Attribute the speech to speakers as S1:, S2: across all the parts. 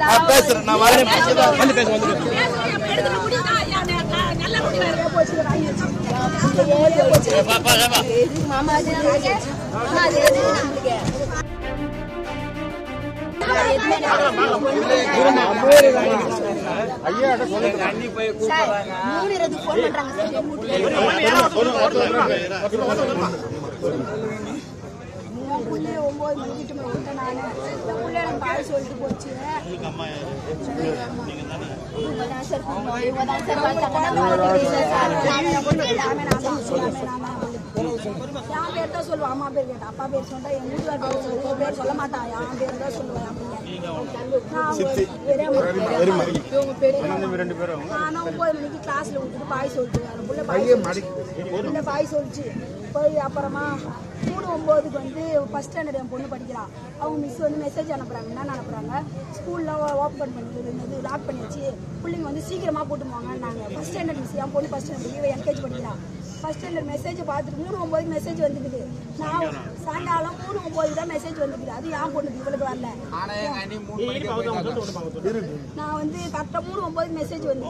S1: நான் பேசுறேன் நான் வரேன்.
S2: வந்து பேச வந்து பேச
S3: புள்ளி ஒன்பது மணிக்கிட்டு விட்டேன் நான் புள்ள எனக்கு பாய் சொல்லிட்டு போச்சு. இவங்க தான் சார் பார்த்தாங்க. தான் சொல்லுவேன் அம்மா பேர் கேட்டேன் அப்பா பேர் சொன்னா எங்க வீட்டுல பேர் சொல்லு பேர் சொல்ல மாட்டான் என் பேர் தான் சொல்லுவேன் அப்படின்னு. நான் ஒன்பது மணிக்கு கிளாஸ்ல விட்டுட்டு பாய் சொல்லிட்டு அந்த புள்ள பாய். புள்ள பாய் சொல்லிச்சு போய் அப்புறமா மூணு ஒம்போதுக்கு வந்து ஃபர்ஸ்ட் ஸ்டாண்டர்ட் என் பொண்ணு படிக்கிறான் அவங்க மிஸ் வந்து மெசேஜ் அனுப்புறாங்க. என்ன அனுப்புறாங்க? ஸ்கூலில் ஓப்பன் பண்ணி இது லாக் பண்ணி வச்சு பிள்ளைங்க வந்து சீக்கிரமா போட்டு போவாங்கன்னாங்க ஃபர்ஸ்ட் ஸ்டாண்டர்ட் மிஸ் என் பொண்ணு ஃபர்ஸ்ட் ஸ்டாண்டர்ட் இவன் எல்கேஜி படிக்கிறான் ஃபர்ஸ்ட் ஸ்டாண்டர்ட் மெசேஜ் பார்த்துட்டு மூணு ஒம்போதுக்கு மெசேஜ் வந்துக்குது. நான் சாயங்காலம் மூணு ஒம்போதுக்கு தான் மெசேஜ் வந்துக்குது. அது என் பொண்ணுக்கு இவளுக்கு வரல. நான் வந்து கரெக்டாக மூணு ஒம்போதுக்கு மெசேஜ் வந்து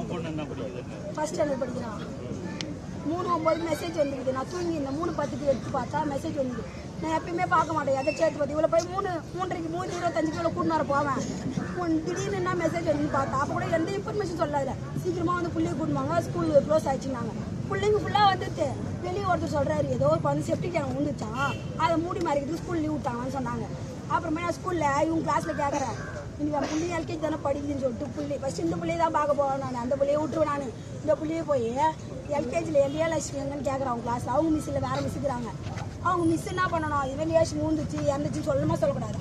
S3: ஃபர்ஸ்ட் ஸ்டாண்டர்ட் படிக்கிறான். மூணு ஒம்பது மெசேஜ் வந்துருக்குது நான் தூங்கி இந்த மூணு பத்துக்கு எடுத்து பார்த்தா மெசேஜ் வந்துது நான் எப்பயுமே பார்க்க மாட்டேன். எதை சேர்த்து பார்த்து? இவ்வளோ போய் மூணு மூன்றரைக்கு மூணு இருபத்தஞ்சு கிலோ கூட்டு வர போவேன். திடீர்னு என்ன மெசேஜ் வந்து பார்த்தா அப்போ கூட எந்த இன்ஃபர்மேஷன் சொல்லாத. சீக்கிரமாக வந்து பிள்ளைய கூட்டுவாங்க ஸ்கூல் க்ளோஸ் ஆயிடுச்சுனாங்க பிள்ளைங்க ஃபுல்லாக வந்துட்டு வெளியே ஒருத்தர் சொல்கிறாரு ஏதோ ஒரு வந்து செப்டி கேங்க விழுந்துச்சான் அதை மூடி மாறிக்கிட்டு ஸ்கூல் லீவ் விட்டாங்கன்னு சொன்னாங்க. அப்புறமே நான் ஸ்கூலில் இவங்க கிளாஸில் கேட்குறேன் இன்னைக்கு என் பிள்ளை எல்கேஜி தானே படிக்குதுன்னு சொல்லிட்டு பிள்ளை ஃபஸ்ட் இந்த பிள்ளையை தான் பார்க்க போவேன் நான். அந்த பிள்ளையை விட்டுருவேன் நான். இந்த பிள்ளையை போய் எல்கேஜியில் எல்லையா லட்சுமி எங்கன்னு கேட்குறேன் அவங்க கிளாஸில் அவங்க மிஸ் இல்லை வேறு மிஸ்ஸுக்குறாங்க அவங்க மிஸ் என்ன பண்ணணும்? இவன் லேஷ் மூந்துச்சு இறந்துச்சுன்னு சொல்லணுமா சொல்லக்கூடாது?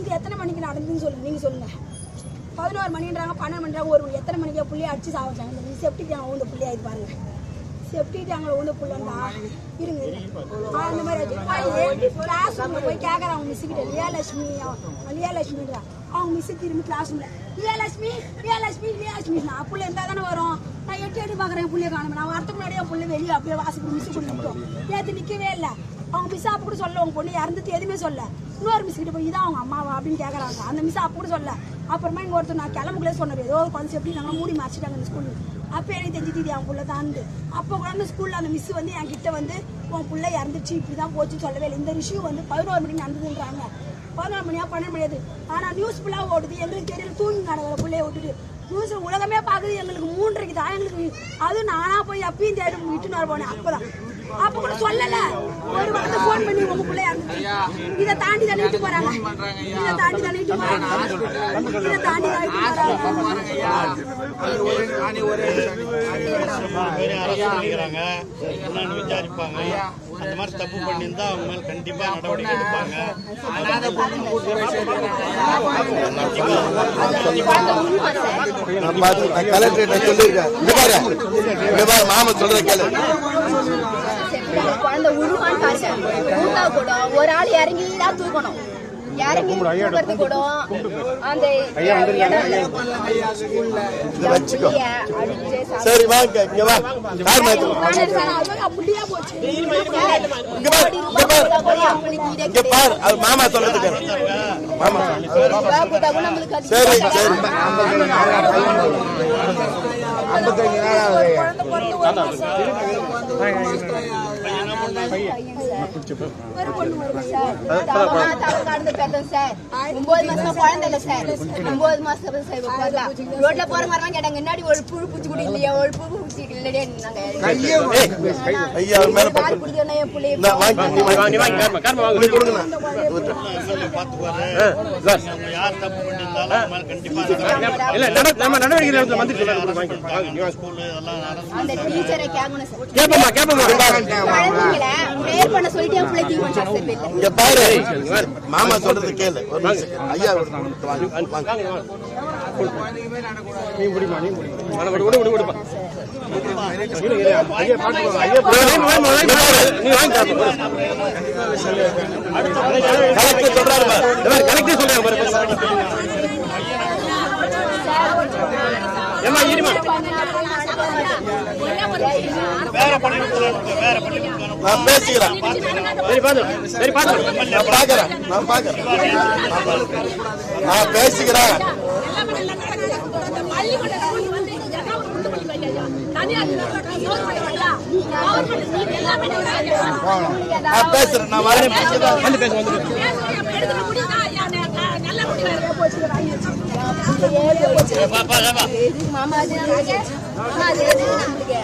S3: இது எத்தனை மணிக்கு நடந்துன்னு சொல்லுங்க நீங்கள் சொல்லுங்கள் பதினோரு மணின்றாங்க பன்னெண்டு மணின்றாங்க ஒரு எத்தனை மணிக்கு பிள்ளைய அடிச்சு சாப்பிட்றாங்க இந்த செப்டி அவங்க ஊந்த பிள்ளையா இது பாருங்க. செப்டி டேங்கில் ஊந்த இருங்க அந்த மாதிரி ஆச்சு. போய் கிளாஸ் போய் கேட்குறாங்க அவங்க மிஸ் கிட்ட லியாலட்சுமி லியாலட்சுமின்றா அவங்க மிஸ் திரும்பி கிளாஸ் ரூம்ல லியாலட்சுமி லியாலட்சுமி லியாலட்சுமி. நான் புள்ள இருந்தா தானே வரும். நான் எட்டி எட்டி பார்க்குறேன் புள்ளைய காணும். நான் வரத்துக்கு முன்னாடியே என் வெளியே அப்படியே வாசலுக்கு மிஸ் கூட ஏற்று நிற்கவே இல்லை. அவங்க மிஸ் அப்போ கூட சொல்ல உங்க பொண்ணு இறந்துட்டு எதுவுமே சொல்ல இன்னொரு மிஸ் கிட்ட போய் இதான் அவங்க அம்மாவா? அப்படின்னு கேட்குறாங்க அந்த மிஸ் அப்போ கூட சொல்ல அப்புறமா இங்கே ஒருத்தர் நான் கிளம்புக்குள்ளே சொன்னது ஏதோ கொஞ்சம் எப்படி நாங்கள் மூடி மறைச்சிட்டாங்க இந்த ஸ்கூலில் அப்போ எனக்கு தெரிஞ்சுது அவன் பிள்ளை தான் அப்போ கூட அந்த ஸ்கூலில் அந்த மிஸ் வந்து என் கிட்ட வந்து உன் பிள்ளை இறந்துச்சு இப்படி தான் போச்சு சொல்லவே இல்லை. இந்த விஷயம் வந்து பதினோரு மணிக்கு நடந்ததுன்றாங்க. பதினோரு மணியா பன்னெண்டு மணியாது ஆனால் நியூஸ் ஃபுல்லாக ஓடுது. எங்களுக்கு தெரியல தூங்கி கடவுளை பிள்ளைய விட்டுட்டு நியூஸ் உலகமே பார்க்குது. எங்களுக்கு மூன்றரைக்கு தான் எங்களுக்கு அதுவும் நானாக போய் அப்பயும் தேடும் விட்டுன்னு போனேன். அப்போ தான் அப்ப கூட சொல்லல. ஒரு வாரத்தை போன் பண்ணி உங்க பிள்ளையா இருந்துச்சு இதை தாண்டி தள்ளிட்டு போறாங்க. இதை தாண்டி தள்ளிட்டு போறாங்க. இதை தாண்டி தள்ளிட்டு போறாங்க
S4: பண்ணிக்கிறாங்க விசாரிப்பாங்க அந்த மாதிரி தப்பு பண்ணியிருந்தா அவங்க மேல கண்டிப்பா நடவடிக்கை எடுப்பாங்க
S1: கலெக்டர் சொல்லியிருக்கேன் மாமா கேளு.
S5: கூட ஒரு ஆள் இறங்கி தான் தூக்கணும் இறங்கி தூக்கிறது கூட அந்த இடம் இல்ல.
S1: இதை வச்சுக்கோ
S5: அடிச்சு சாப்பிட்டு
S1: சரி வாங்க இங்க வா கார் மாத்து
S3: அதுவும் அப்படியே போச்சு
S1: இங்க பாரு இங்க பாரு இங்க பாரு அது மாமா சொல்றது கேளு மாமா சரி சரி
S5: கடந்து பெத்தோம் சார் ஒன்பது மாசம் குழந்தை இல்ல சார் ஒன்பது மாசம். ரோட்ல போறவங்க வரலாம் கேட்டாங்க முன்னாடி ஒரு புழு பூச்சி கூட இல்லையா ஒரு புழு பூச்சி இல்லையே
S4: நடவடிக்கை
S2: வந்துட்டு
S5: அந்த டீச்சரை கேட்கணும் சார்
S2: கேப்பமா கேப்பமா
S5: பண்ண சொல்லிட்டு என் பிள்ளை தீவன் பேர்ல
S1: இங்க பாரு. மாமா சொல்றது கேளு. ஐயா
S2: நீ முடிமா நீ முடிமா விடு விடு விடு விடுப்பா.
S1: கலெக்டர் சொல்றாரு.
S2: கலெக்டர் சொல்றாங்க பாரு. ஏமா இருமா
S4: வேற பண்ணி வேற பண்ணி
S1: நான் பேசிக்கிறேன்.
S2: சரி பாத்து. சரி பாத்து.
S1: நான் பாக்குறேன். நான் பாக்குறேன். நான் பேசிக்கிறேன். நான் பேசுறேன். நான் வரேன்.
S3: வந்து பேசுறேன் வந்து
S5: எதுக்கு மாமா அது நம்மளுக்கு? மாமா அது எதுக்கு நம்மளுக்கு